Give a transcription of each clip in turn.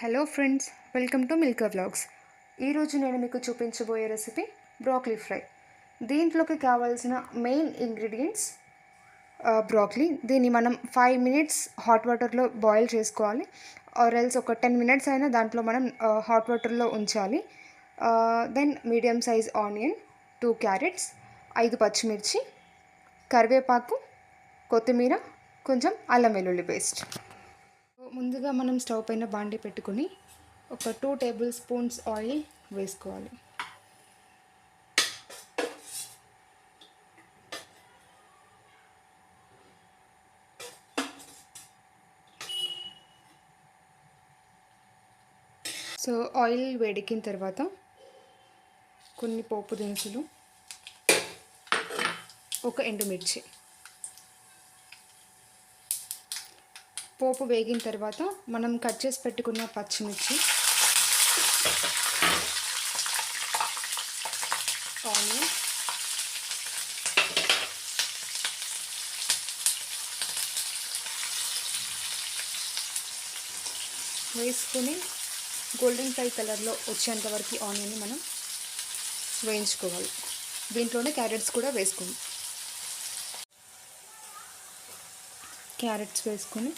Hello friends welcome to Milka vlogs ఈరోజు నేను మీకు చూపించబోయే రెసిపీ బ్రాక్లీ ఫ్రై దీంట్లోకి కావాల్సిన మెయిన్ ఇంగ్రీడియంట్స్ బ్రాక్లీ దీన్ని మనం ఫైవ్ మినిట్స్ హాట్ వాటర్లో బాయిల్ చేసుకోవాలి. ఆర్ ఎల్స్ ఒక టెన్ మినిట్స్ అయినా దాంట్లో మనం హాట్ వాటర్లో ఉంచాలి. Then medium size onion two carrots ఐదు పచ్చిమిర్చి కరివేపాకు కొత్తిమీర కొంచెం అల్లం వెల్లుల్లి పేస్ట్ ముందుగా మనం స్టవ్ పైన బాండి పెట్టుకొని ఒక టూ టేబుల్ స్పూన్స్ ఆయిల్ వేసుకోవాలి. సో ఆయిల్ వేడెక్కిన తర్వాత కొన్ని పోపు దినుసులు ఒక ఎండుమిర్చి. పోపు వేగిన తర్వాత మనం కట్ చేసి పెట్టుకున్న పచ్చిమిర్చి ఆనియన్ వేసుకుని గోల్డెన్ ఫ్రై కలర్లో వచ్చేంత వరకు ఆనియన్ని మనం వేయించుకోవాలి. దీంట్లోనే క్యారెట్స్ కూడా వేసుకుందాం. క్యారెట్స్ వేసుకొని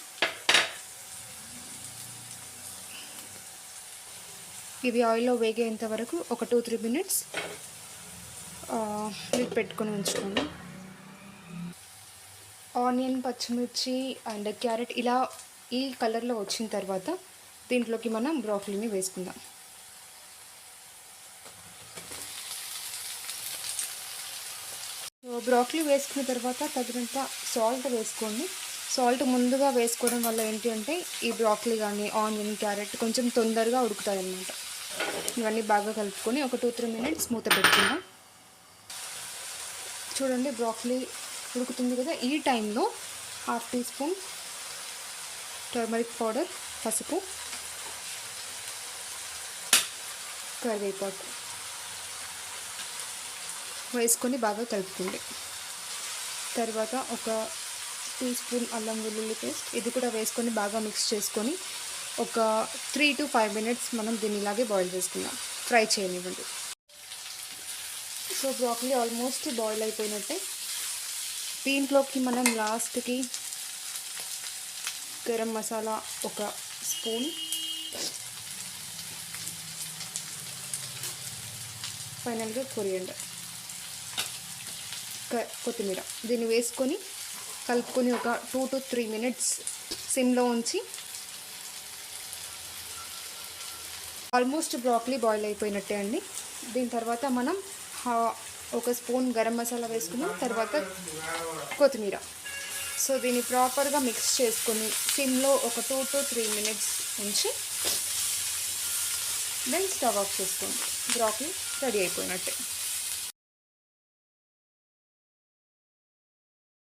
ఇవి ఆయిల్లో వేగేంత వరకు ఒక టూ త్రీ మినిట్స్ లిడ్ పెట్టుకొని ఉంచుకోండి. ఆనియన్ పచ్చిమిర్చి అండ్ క్యారెట్ ఇలా ఈ కలర్లో వచ్చిన తర్వాత దీంట్లోకి మనం బ్రాక్లీని వేసుకుందాం. బ్రాక్లీ వేసుకున్న తర్వాత తగినంత సాల్ట్ వేసుకోండి. సాల్ట్ ముందుగా వేసుకోవడం వల్ల ఏంటి అంటే ఈ బ్రాక్లీ కానీ ఆనియన్ క్యారెట్ కొంచెం తొందరగా ఉడుకుతాయి అన్నమాట ఇవన్నీ బాగా కలుపుకొని ఒక టూ త్రీ మినిట్స్ మూత పెట్టుకుందాం. చూడండి బ్రాక్లీ ఉడుకుతుంది కదా ఈ టైంలో half teaspoon turmeric powder పసుపు కరివేపాకు వేసుకొని బాగా కలుపుకోండి. తర్వాత ఒక టీ స్పూన్ అల్లం వెల్లుల్లి పేస్ట్ ఇది కూడా వేసుకొని బాగా మిక్స్ చేసుకొని ఒక త్రీ టు ఫైవ్ మినిట్స్ మనం దీన్ని ఇలాగే బాయిల్ చేసుకుందాం. ఫ్రై చేయనివ్వండి. సో బ్రాక్లీ ఆల్మోస్ట్ బాయిల్ అయిపోయినట్టే. దీంట్లోకి మనం లాస్ట్కి గరం మసాలా ఒక స్పూన్. ఫైనల్గా కొరియండర్. కొత్తిమీర. దీన్ని వేసుకొని కలుపుకొని ఒక టూ టు త్రీ మినిట్స్ సిమ్లో ఉంచి ఆల్మోస్ట్ బ్రాక్లీ బాయిల్ అయిపోయినట్టే అండి. దీని తర్వాత మనం ఒక స్పూన్ గరం మసాలా వేసుకున్నాం. తర్వాత కొత్తిమీర. సో దీన్ని ప్రాపర్గా మిక్స్ చేసుకొని సిమ్లో ఒక టూ టు త్రీ మినిట్స్ ఉంచి దెన్ స్టవ్ ఆఫ్ చేసుకోండి. బ్రాక్లీ రెడీ అయిపోయినట్టే.